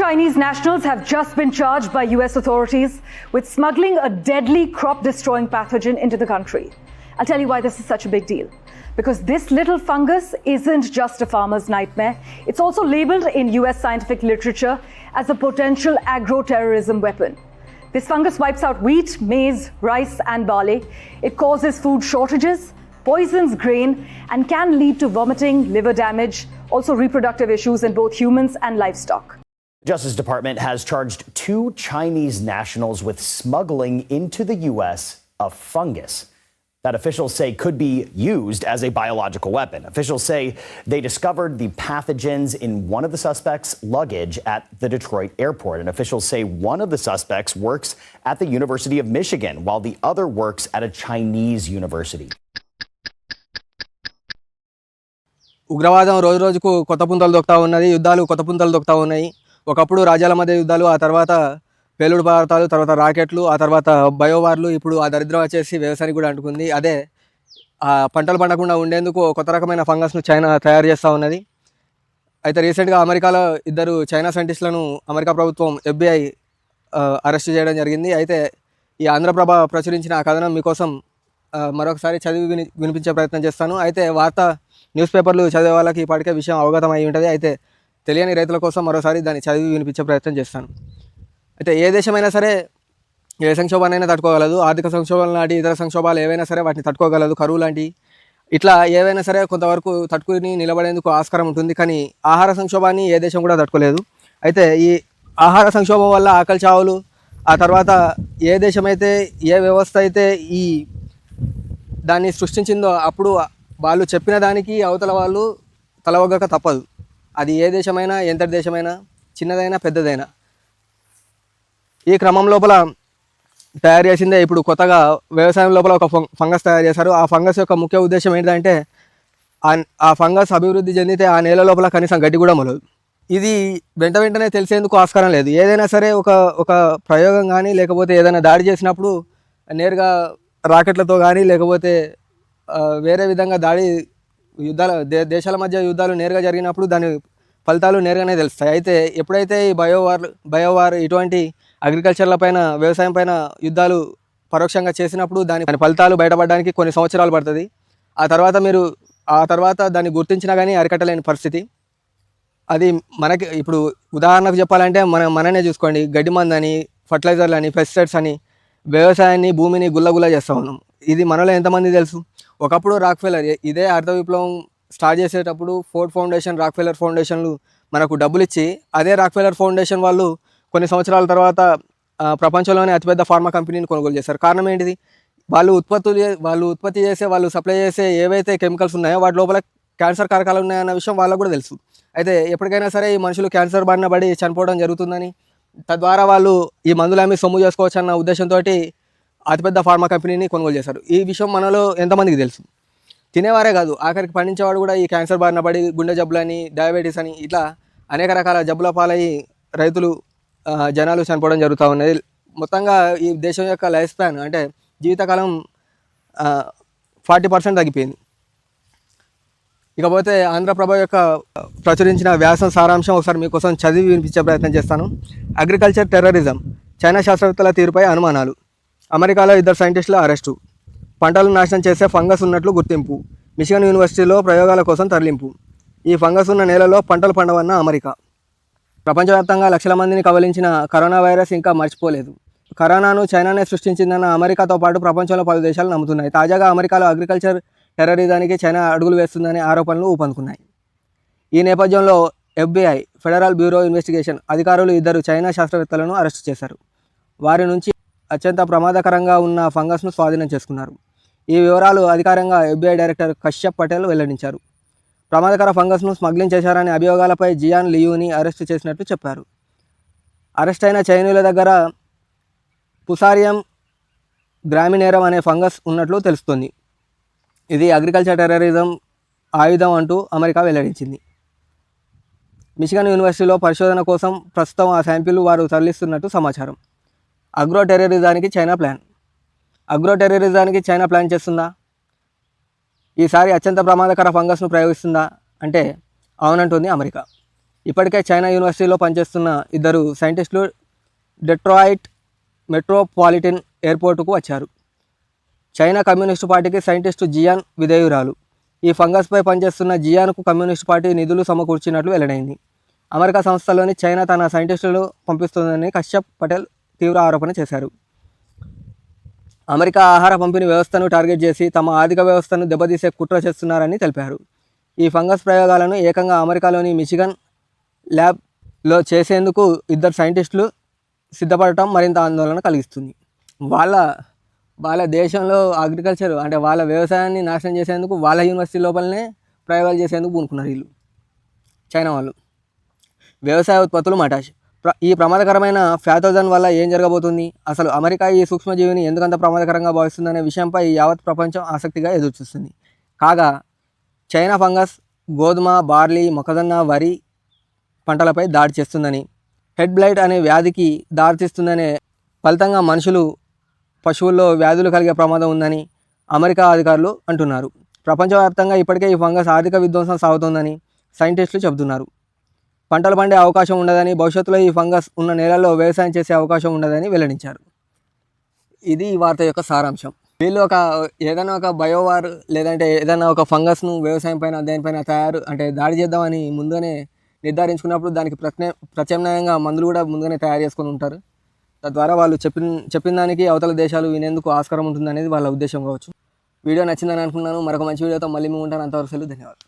Chinese nationals have just been charged by US authorities with smuggling a deadly crop destroying pathogen into the country. I'll tell you why this is such a big deal. Because this little fungus isn't just a farmer's nightmare, it's also labeled in US scientific literature as a potential agro terrorism weapon. This fungus wipes out wheat, maize, rice, and barley. It causes food shortages, poisons grain, and can lead to vomiting, liver damage, also reproductive issues in both humans and livestock. Justice Department has charged two Chinese nationals with smuggling into the U.S. a fungus that officials say could be used as a biological weapon. Officials say they discovered the pathogens in one of the suspects' luggage at the Detroit airport. And officials say one of the suspects works at the University of Michigan, while the other works at a Chinese university. ఉగ్రవాదం రోజు రోజుకు కొత్త పుంతలు దొక్కుతా ఉన్నది యుద్ధాలు కొత్త పుంతలు దొక్కుతా ఉన్నాయి ఒకప్పుడు రాజ్యాల మధ్య యుద్ధాలు ఆ తర్వాత పేలుడు పదార్థాలు తర్వాత రాకెట్లు ఆ తర్వాత బయోవార్లు ఇప్పుడు ఆ దరిద్రం వచ్చేసి వ్యవసాయానికి కూడా అంటుకుంది. అదే ఆ పంటలు పండకుండా ఉండేందుకు కొత్త రకమైన ఫంగస్ను చైనా తయారు చేస్తూ ఉన్నది. అయితే రీసెంట్గా అమెరికాలో ఇద్దరు చైనా సైంటిస్టులను అమెరికా ప్రభుత్వం ఎఫ్బిఐ అరెస్ట్ చేయడం జరిగింది. అయితే ఈ ఆంధ్రప్రభ ప్రచురించిన ఆ కథనం మీకోసం మరొకసారి చదివి విని వినిపించే ప్రయత్నం చేస్తాను. అయితే వార్త న్యూస్ పేపర్లు చదివే వాళ్ళకి ఇప్పటికే విషయం అవగతం అయి ఉంటుంది. అయితే తెలియని రైతుల కోసం మరోసారి దాన్ని చదివి వినిపించే ప్రయత్నం చేస్తాను. అయితే ఏ దేశమైనా సరే ఏ సంక్షోభాన్నైనా తట్టుకోగలదు ఆర్థిక సంక్షోభాలు లాంటి ఇతర సంక్షోభాలు ఏవైనా సరే వాటిని తట్టుకోగలదు కరువు లాంటి ఇట్లా ఏవైనా సరే కొంతవరకు తట్టుకుని నిలబడేందుకు ఆస్కారం ఉంటుంది కానీ ఆహార సంక్షోభాన్ని ఏ దేశం కూడా తట్టుకోలేదు. అయితే ఈ ఆహార సంక్షోభం వల్ల ఆకలి చావులు ఆ తర్వాత ఏ దేశమైతే ఏ వ్యవస్థ అయితే ఈ దాన్ని సృష్టించిందో అప్పుడు వాళ్ళు చెప్పిన దానికి అవతల వాళ్ళు తలవగ్గక తప్పదు. అది ఏ దేశమైనా ఎంత దేశమైనా చిన్నదైనా పెద్దదైనా. ఈ క్రమం లోపల తయారు చేసిందే ఇప్పుడు కొత్తగా వ్యవసాయం లోపల ఒక ఫం- ఫంగస్ తయారు చేశారు. ఆ ఫంగస్ యొక్క ముఖ్య ఉద్దేశం ఏంటంటే ఆ- ఫంగస్ అభివృద్ధి చెందితే ఆ నేల లోపల కనీసం గడ్డి కూడా మొలదు ఇది వెంట వెంటనే తెలిసేందుకు ఆస్కారం లేదు. ఏదైనా సరే ఒక ఒక ప్రయోగం కానీ లేకపోతే ఏదైనా దాడి చేసినప్పుడు నేరుగా రాకెట్లతో కానీ లేకపోతే వేరే విధంగా దాడి యుద్ధాల దే దేశాల మధ్య యుద్ధాలు నేరుగా జరిగినప్పుడు దాని ఫలితాలు నేరుగానే తెలుస్తాయి. అయితే ఎప్పుడైతే ఈ బయోవార్ బయోవార్ ఇటువంటి అగ్రికల్చర్ల పైన వ్యవసాయం పైన యుద్ధాలు పరోక్షంగా చేసినప్పుడు దాని దాని ఫలితాలు బయటపడడానికి కొన్ని సంవత్సరాలు పడుతుంది. ఆ తర్వాత మీరు ఆ తర్వాత దాన్ని గుర్తించినా కానీ అరికట్టలేని పరిస్థితి. అది మనకి ఇప్పుడు ఉదాహరణకు చెప్పాలంటే మన మననే చూసుకోండి. గడ్డి మందని ఫర్టిలైజర్లు అని పెస్టిసైడ్స్ అని వ్యవసాయాన్ని భూమిని గుల్లగుల్ల చేస్తూ ఉన్నాం. ఇది మనలో ఎంతమంది తెలుసు? ఒకప్పుడు రాక్ఫెలర్ ఇదే అర్థ విప్లవం స్టార్ట్ చేసేటప్పుడు ఫోర్డ్ ఫౌండేషన్ రాక్ఫెల్లర్ ఫౌండేషన్లు మనకు డబ్బులు ఇచ్చి అదే రాక్ఫెల్లర్ ఫౌండేషన్ వాళ్ళు కొన్ని సంవత్సరాల తర్వాత ప్రపంచంలోనే అతిపెద్ద ఫార్మా కంపెనీని కొనుగోలు చేశారు. కారణం ఏంటిది? వాళ్ళు ఉత్పత్తులు వాళ్ళు ఉత్పత్తి చేసే వాళ్ళు సప్లై చేసే ఏవైతే కెమికల్స్ ఉన్నాయో వాటి లోపల క్యాన్సర్ కారకాలు ఉన్నాయన్న విషయం వాళ్ళకు కూడా తెలుసు. అయితే ఎప్పటికైనా సరే ఈ మనుషులు క్యాన్సర్ బారిన పడి చనిపోవడం జరుగుతుందని తద్వారా వాళ్ళు ఈ మందులు అమ్మి సొమ్ము చేసుకోవచ్చు అన్న ఉద్దేశంతో అతిపెద్ద ఫార్మా కంపెనీని కొనుగోలు చేశారు. ఈ విషయం మనలో ఎంతమందికి తెలుసు? తినేవారే కాదు. ఆఖరికి పండించేవాడు కూడా ఈ క్యాన్సర్ బారిన పడి గుండె జబ్బులని డయాబెటీస్ అని ఇట్లా అనేక రకాల జబ్బుల పాలయ్యి రైతులు జనాలు చనిపోవడం జరుగుతూ ఉన్నది. మొత్తంగా ఈ దేశం యొక్క లైఫ్ స్పాన్ అంటే జీవితకాలం ఫార్టీ పర్సెంట్ తగ్గిపోయింది. ఇకపోతే ఆంధ్రప్రభ యొక్క ప్రచురించిన వ్యాసం సారాంశం ఒకసారి మీకోసం చదివి వినిపించే ప్రయత్నం చేస్తాను. అగ్రికల్చర్ టెర్రరిజం చైనా శాస్త్రవేత్తల తీరుపై అనుమానాలు. అమెరికాలో ఇద్దరు సైంటిస్టుల అరెస్టు. పంటలు నాశనం చేసే ఫంగస్ ఉన్నట్లు గుర్తింపు. మిషిగన్ యూనివర్సిటీలో ప్రయోగాల కోసం తరలింపు. ఈ ఫంగస్ ఉన్న నేలలో పంటలు పండవన్న అమెరికా. ప్రపంచవ్యాప్తంగా లక్షల మందిని కవలించిన కరోనా వైరస్ ఇంకా మర్చిపోలేదు. కరోనాను చైనానే సృష్టించిందన్న అమెరికాతో పాటు ప్రపంచంలో పలు దేశాలు నమ్ముతున్నాయి. తాజాగా అమెరికాలో అగ్రికల్చర్ టెర్రరిజానికి చైనా అడుగులు వేస్తుందనే ఆరోపణలు ఊపందుకున్నాయి. ఈ నేపథ్యంలో ఎఫ్బిఐ ఫెడరల్ బ్యూరో ఇన్వెస్టిగేషన్ అధికారులు ఇద్దరు చైనా శాస్త్రవేత్తలను అరెస్టు చేశారు. వారి నుంచి అత్యంత ప్రమాదకరంగా ఉన్న ఫంగస్ను స్వాధీనం చేసుకున్నారు. ఈ వివరాలు అధికారంగా ఎఫ్బిఐ డైరెక్టర్ కశ్యప్ పటేల్ వెల్లడించారు. ప్రమాదకర ఫంగస్ను స్మగ్లింగ్ చేశారనే అభియోగాలపై జియాన్ లియూని అరెస్టు చేసినట్టు చెప్పారు. అరెస్ట్ అయిన చైనీయుల దగ్గర పుసారియం గ్రామినేరం అనే ఫంగస్ ఉన్నట్లు తెలుస్తుంది. ఇది అగ్రికల్చర్ టెర్రరిజం ఆయుధం అంటూ అమెరికా వెల్లడించింది. మిచిగన్ యూనివర్సిటీలో పరిశోధన కోసం ప్రస్తుతం ఆ శాంపిల్ వారు తరలిస్తున్నట్టు సమాచారం. అగ్రో టెర్రరిజానికి చైనా ప్లాన్. అగ్రో టెర్రరిజానికి చైనా ప్లాన్ చేస్తుందా? ఈసారి అత్యంత ప్రమాదకర ఫంగస్ను ప్రయోగిస్తుందా? అంటే అవునంటుంది అమెరికా. ఇప్పటికే చైనా యూనివర్సిటీలో పనిచేస్తున్న ఇద్దరు సైంటిస్టులు డెట్రాయిట్ మెట్రోపాలిటన్ ఎయిర్పోర్టుకు వచ్చారు. చైనా కమ్యూనిస్టు పార్టీకి సైంటిస్టు జియాన్ విధేయురాలు. ఈ ఫంగస్పై పనిచేస్తున్న జియాన్కు కమ్యూనిస్టు పార్టీ నిధులు సమకూర్చినట్లు వెల్లడైంది. అమెరికా సంస్థలోని చైనా తన సైంటిస్టులు పంపిస్తుందని కశ్యప్ పటేల్ తీవ్ర ఆరోపణ చేశారు. అమెరికా ఆహార పంపిణీ వ్యవస్థను టార్గెట్ చేసి తమ ఆర్థిక వ్యవస్థను దెబ్బతీసే కుట్ర చేస్తున్నారని తెలిపారు. ఈ ఫంగస్ ప్రయోగాలను ఏకంగా అమెరికాలోని మిచిగన్ ల్యాబ్లో చేసేందుకు ఇద్దరు సైంటిస్టులు సిద్ధపడటం మరింత ఆందోళన కలిగిస్తుంది. వాళ్ళ వాళ్ళ దేశంలో అగ్రికల్చర్ అంటే వాళ్ళ వ్యవసాయాన్ని నాశనం చేసేందుకు వాళ్ళ యూనివర్సిటీ లోపలనే ప్రయోగాలు చేసేందుకు పూనుకున్నారు వీళ్ళు. చైనా వాళ్ళు. వ్యవసాయ ఉత్పత్తులు మటాష్ ఈ ప్రమాదకరమైన ఫ్యాథోజన్ వల్ల ఏం జరగబోతుంది? అసలు అమెరికా ఈ సూక్ష్మజీవిని ఎందుకంత ప్రమాదకరంగా భావిస్తుందనే విషయంపై యావత్ ప్రపంచం ఆసక్తిగా ఎదురుచూస్తుంది. కాగా చైనా ఫంగస్ గోధుమ బార్లీ మొక్కజొన్న వరి పంటలపై దాడి చేస్తుందని హెడ్ బ్లైట్ అనే వ్యాధికి దారితీస్తుందనే ఫలితంగా మనుషులు పశువుల్లో వ్యాధులు కలిగే ప్రమాదం ఉందని అమెరికా అధికారులు అంటున్నారు. ప్రపంచవ్యాప్తంగా ఇప్పటికే ఈ ఫంగస్ ఆర్థిక విధ్వంసం సాగుతోందని సైంటిస్టులు చెబుతున్నారు. పంటలు పండే అవకాశం ఉండదని భవిష్యత్తులో ఈ ఫంగస్ ఉన్న నేలల్లో వ్యవసాయం చేసే అవకాశం ఉండదని వెల్లడించారు. ఇది ఈ వార్త యొక్క సారాంశం. వీళ్ళు ఒక ఏదైనా ఒక బయోవార్ లేదంటే ఏదైనా ఒక ఫంగస్ను వ్యవసాయం పైన దేనిపైన తయారు అంటే దాడి చేద్దామని ముందుగానే నిర్ధారించుకున్నప్పుడు దానికి ప్రత్యే ప్రత్యామ్నాయంగా మందులు కూడా ముందుగానే తయారు చేసుకొని ఉంటారు. తద్వారా వాళ్ళు చెప్పిన చెప్పిన దానికి అవతల దేశాలు వినేందుకు ఆస్కారం ఉంటుంది అనేది వాళ్ళ ఉద్దేశం కావచ్చు. వీడియో నచ్చిందని అనుకున్నాను. మరొక మంచి వీడియోతో మళ్ళీ మేము ఉంటాను అంతవరకు సెలవు ధన్యవాదాలు.